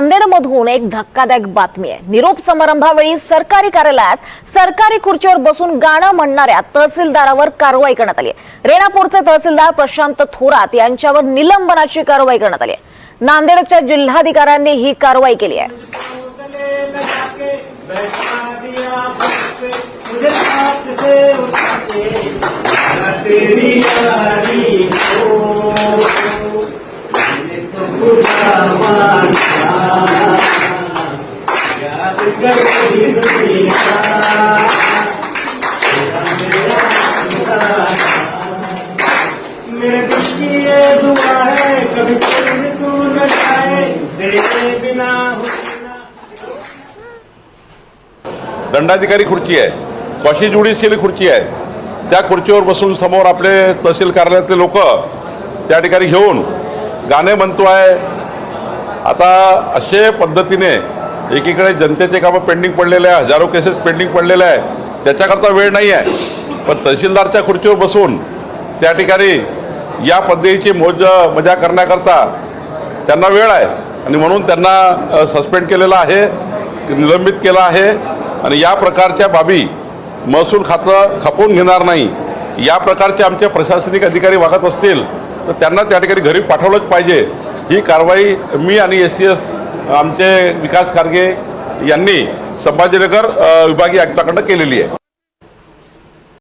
नांदेडमधून एक धक्कादायक बातमी आहे. निरोप समारंभावेळी सरकारी कार्यालयात सरकारी खुर्चीवर बसून गाणं म्हणणाऱ्या तहसीलदारावर कारवाई करण्यात आली आहे. रेणापूरचे तहसीलदार प्रशांत थोरात यांच्यावर निलंबनाची कारवाई करण्यात आली आहे. नांदेडच्या जिल्हाधिकाऱ्यांनी ही कारवाई केली आहे. मेरे दिल की ये दुआ है कभी तू न जाए तेरे बिना हो दंडाधिकारी खुर्ची आहे कशी ज्युडिशियली खुर्ची आहे. त्या खुर्चीवर बसून समोर आपले तहसील कार्यालयातले लोक त्या ठिकाणी घेऊन गाणे म्हणतो आहे आता असे पद्धतीने एकीकडे जनतेचे कामं पेंडिंग पडलेले आहे हजारो केसेस पेंडिंग पडलेले आहे. त्याच्याकरता वेळ नाही आहे. पण तहसीलदारच्या खुर्चीवर बसून त्या ठिकाणी या पद्धतीची मोज मजा करण्याकरता त्यांना वेळ आहे. आणि म्हणून त्यांना सस्पेंड केलेलं आहे निलंबित केलं आहे. आणि या प्रकारच्या बाबी महसूल खातं खपवून घेणार नाही. या प्रकारचे आमचे प्रशासनिक अधिकारी वागत असतील तर त्यांना त्या ठिकाणी घरी पाठवलंच पाहिजे. ही कारवाई मी आणि एस सी एस आमचे विकास खारगे यांनी संभाजीनगर विभागीय आयुक्ताकडनं केलेली आहे.